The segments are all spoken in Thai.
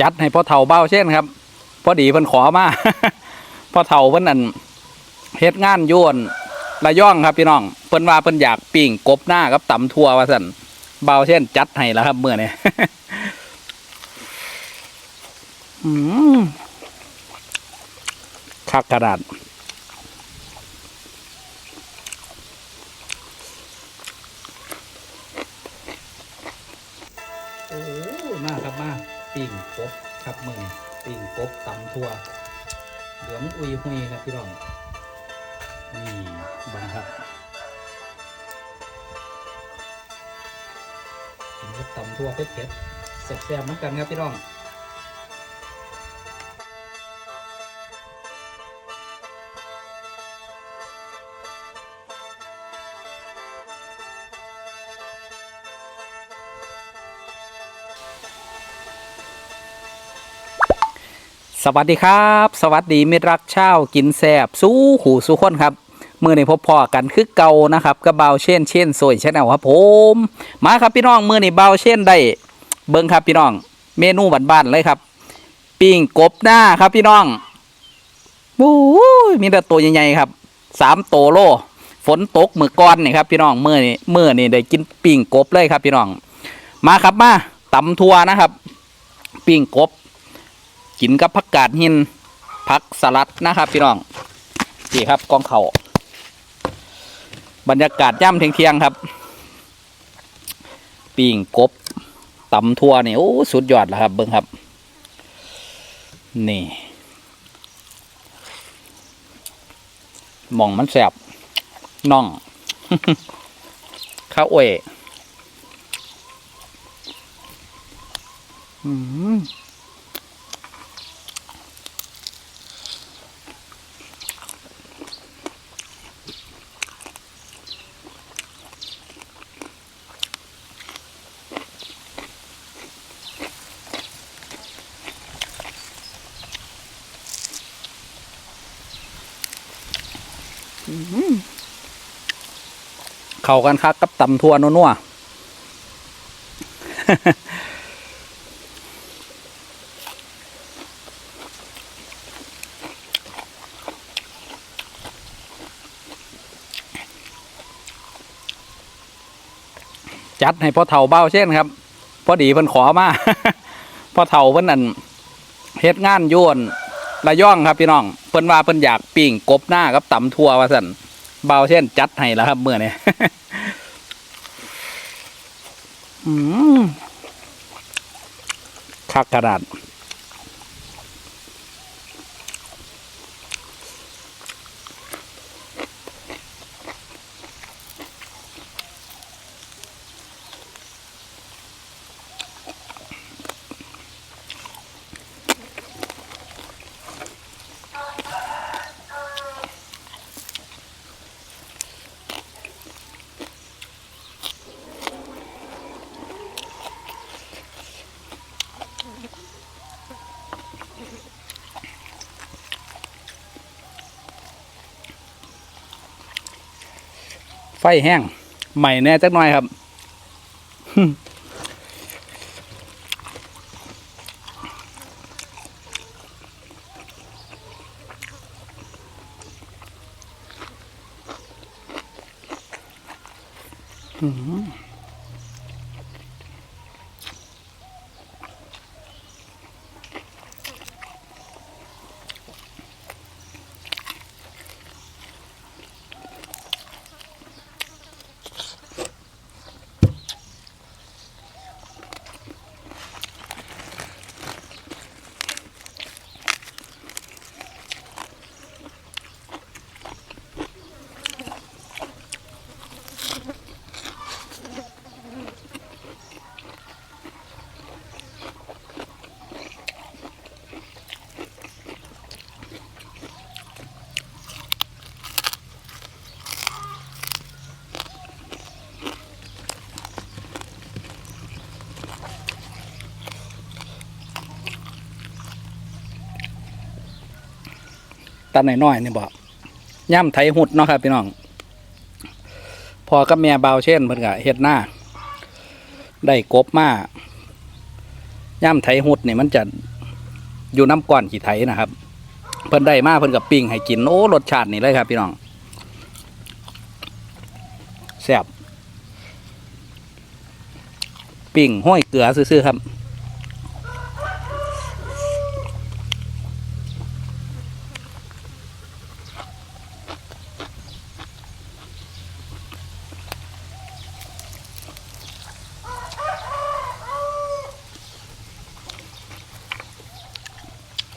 จัดให้พ่อเฒ่าเบ้าเช่นครับพอดีเพิ่นขอมาพ่อเฒ่าเพิ่นนั่นเฮ็ดงานอยวนระย่องครับพี่น้องเพิ่นว่าเพิ่นอยากปิ้งกบหน้ากับตำทั่วว่าซั่นเบาเช่นจัดให้แล้วครับเมื่อนี้คักกระดาษโอ้มาครับมา ปิ่งกบครับมือปิ่งกบตำทั่วเหลืองอุยหุยครับพี่น้องนี่บังครับกินกับตำทั่วเผ็ดๆแซ่บๆเหมือนกันครับพี่น้อง สวัสดีครับ สวัสดีมิตรรักเช่ากินแซบสู้หูสู้คนครับมือในพบพอกันคือเก่านะครับก็เบาเช่นเช่นสวยชแนลครับผมมาครับพี่น้องมือในเบาเช่นได้เบิ้งครับพี่น้อง เมนูบ้านๆเลยครับปิ้งกบหน้าครับพี่น้องโอ้ยมีแต่ตัวใหญ่ๆครับสามโตโลฝนตกมือก้อนนี่ครับพี่น้องมือนี่มือนี่ได้กินปิ้งกบเลยครับพี่น้อง มาครับมาตำทัวนะครับปิ้งกบ กินกับผักกาดหินผักสลัดนะครับพี่น้องนี่ครับกองเขาบรรยากาศย่ำเที่ยงๆครับปิ่งกบตำทั่วนี่โอ้สุดยอดแล้วครับ เบิ้งครับ นี่มองมันแสบน่องข้าวเอยอืม เข้ากันคักกับตำทั่วนัวจัดให้พ่อเฒ่าเบ้าเช่นครับพอดีเพิ่นขอมาพ่อเฒ่าเพิ่นนั่นเฮ็ดงานอยวนระย่องครับพี่น้องเพิ่นว่าเพิ่นอยากปิ้งกบหน้ากับตำทั่วว่าซั่นเบาเช่นจัดให้แล้วครับเมื่อนี้ อืม คักกระด ไฟแห้งใหม่แน่จักหน่อยครับ ตันน้อยๆนี่บอกย่ำไถหุดเนาะครับพี่น้อง พอกับแม่เบาเช่นเพิ่นก็เฮ็ดหน้า ได้กบมาย่ำไถหุดนี่มันจะอยู่น้ำก้อนขี้ไถนะครับ เพิ่นได้มาเพิ่นกับปิ้งให้กินโอ้รสชาตินี่เลยครับ พี่น้องแซ่บปิ้งห้อยเกลือซื่อๆครับ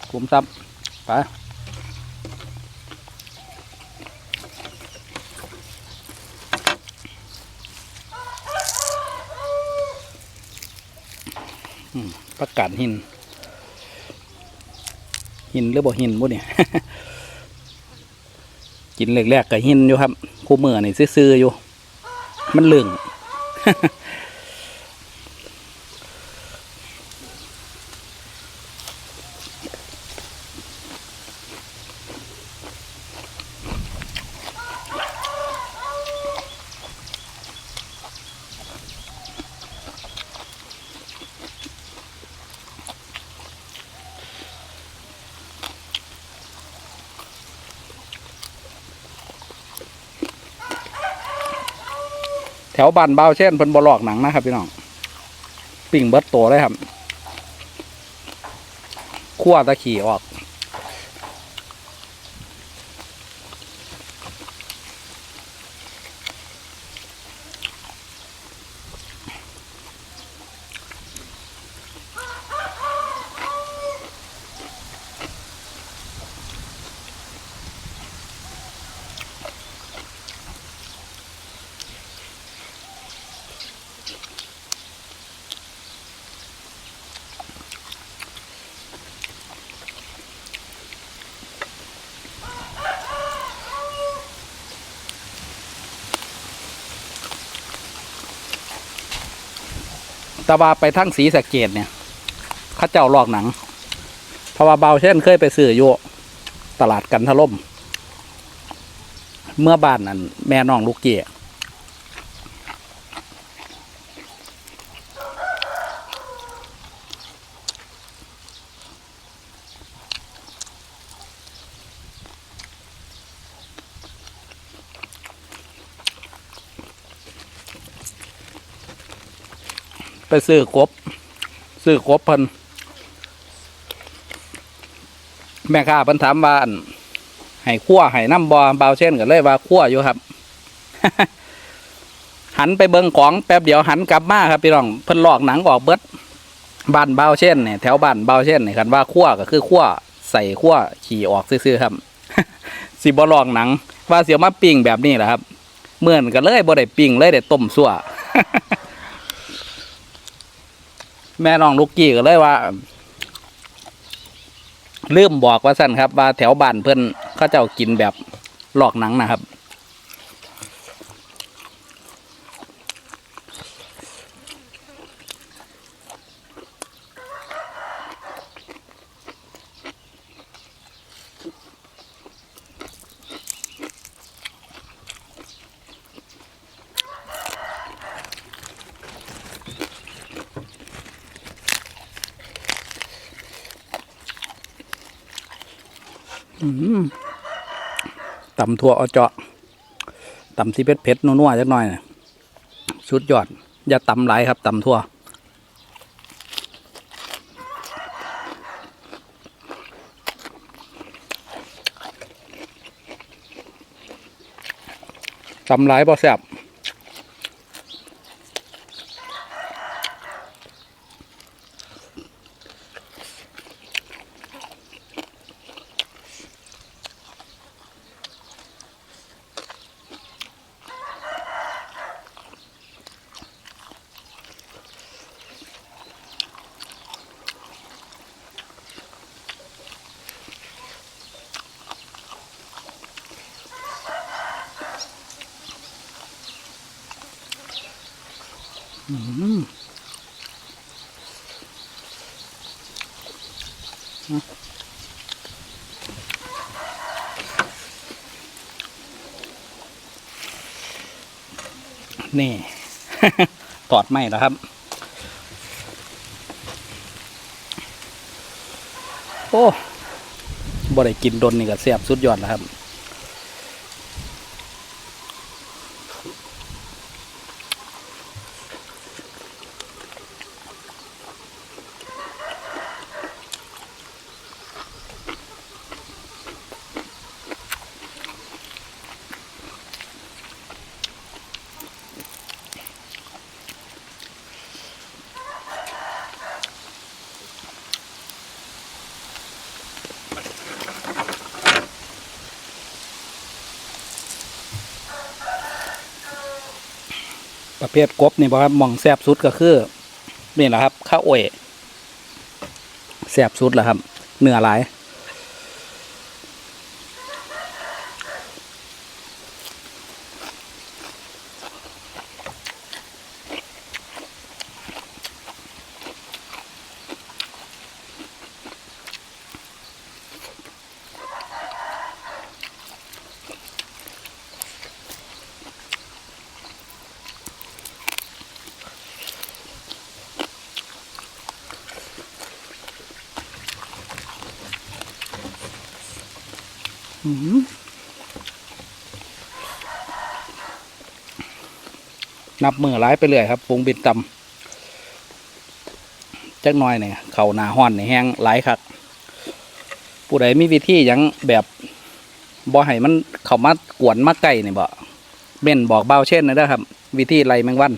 คุ มทรัพย์ไปประกาศหิน หินหรือบ่หินบุเนี่ยกินแรกๆกับหินอยู่ครับคู่มือนี่ซื่อๆอยู่ มันเหลือง แถ วบ้านเบาเช่นเพิ่นบลอกหนังนะครับพี่น้องปิ่งเบิดตัวเลยครับขั้วตะขี่ออก ตะวาไปทั้งสีสะเกตเนี่ยข้าเจ้าลอกหนัง เพราะว่าเบาเช่นเคยไปซื้ออยู่ตลาดกันทะล่ม เมื่อบ้านนั้นแม่น้องลูกเกีย ไปซื้อกบ ซื้อกบเพิ่นแม่ค้าเพิ่นถามว่านให้คั่วให้น้ำบอเบาเช่นกันเลยว่าคั่วอยู่ครับ หันไปเบิ่งของแป๊บเดียวหันกลับมาครับพี่น้องเพิ่นลอกหนังออกเบิดบ้านเบาเช่นเนี่ยแถวบ้านเบาเช่นเนี่ยคันว่าคั่วก็คือคั่วใส่คั่วขี่ออกซื่อๆครับสิบ่ลอกหนัง ว่าเสียวมาปิ้งแบบนี้แหละครับเหมือนกันเลยบ่ได้ปิ้งเลยได้ต้มซั่ว แม่น้องลูกกี้ก็เลยว่าลืมบอกว่าสั่นครับ ว่าแถวบ้านเพื่อนเขาเจ้ากินแบบหลอกหนังนะครับ ตำทั่วเอาเจาะตำที่เผ็ดเผ็ดนัวๆจักหน่อยนะชุดยอด อย่าตำหลายครับตำทั่วตำหลายบ่แซ่บ นี่ ตอดไหม่แล้วครับ โอ้บ่ได้กินดนนี่ก็แซ่บสุดยอดแล้วครับ ประเภทกบนี่บ่ครับมองแซบสุดก็คือนี่แหละครับข้าวโอยแซบสุดแหละครับเนื้อหลาย นับมือร้ายไปเรื่อยครับปรุงบิดตำจักหน้อยเนี่ยเข่าหนาห้อนในแห้งหลายคักผู้ใดมีวิธียังแบบบ่อให้มันเข้ามากวนมาใกล้นี่ยบ่เม่นบอกเบาเช่นนะเด้ครับ วิธีไล่แมงวัน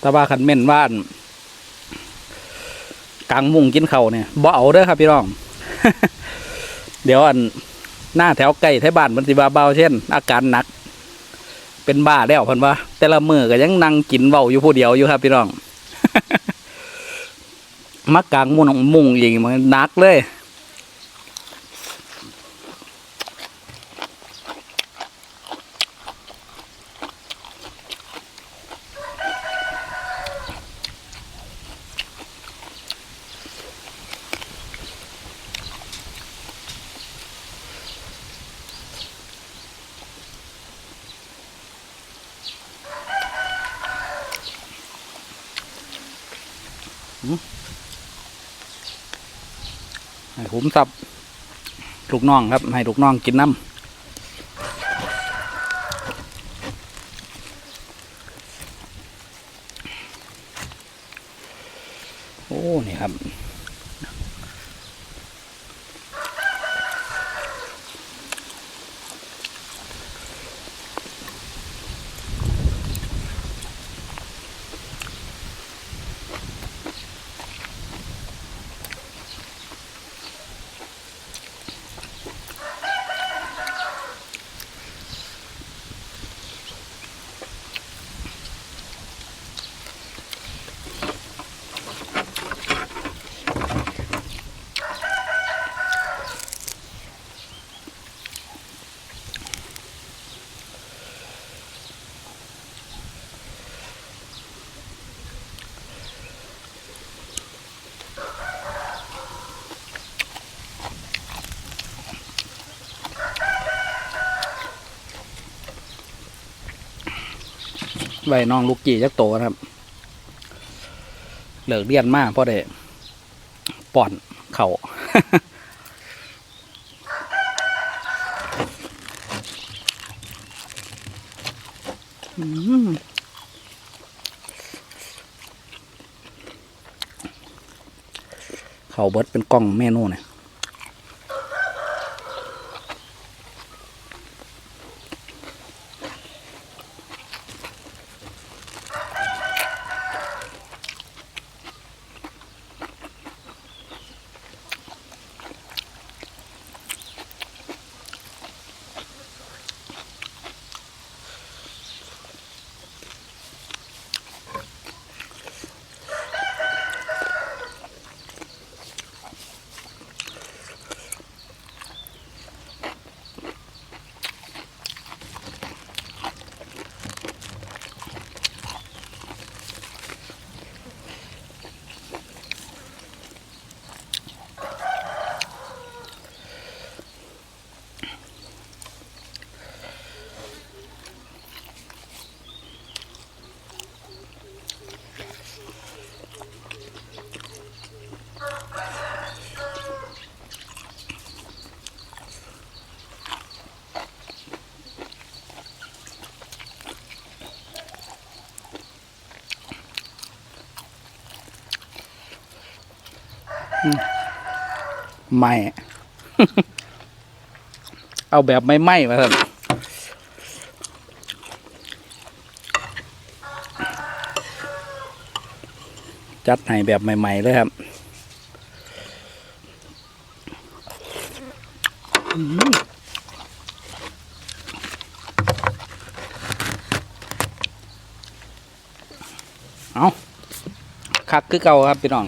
แต่ว่าขันเม่นว่านกลางมุงกินเขาเนี่ยบ่เอาเด้อครับพี่น้อง เดี๋ยวอันหน้าแถวไก่แถวบ้านมันสิบาเบาเช่น อาการหนัก เป็นบ้าแล้วพันว่า แต่ละมือก็ยังนั่งกินเบาอยู่ผู้เดียวอยู่ครับพี่น้อง มักกลางมุงมุงอีกมันหนักเลย ให้ผมสับลูกน้องครับ ให้ลูกน้องกินน้ำโอ้ นี่ครับ ไว้น้องลูกกี่จักโตนะครับเหลือเรียนมากเพราะได้ป่อนเขาเขาเบิดเป็นกล้องเมนูเนี่ย ไม่ เอาแบบไม่ไหม้มาครับจัดให้แบบใหม่ ๆ เลยครับเอาคักคือเก่าครับ พี่น้อง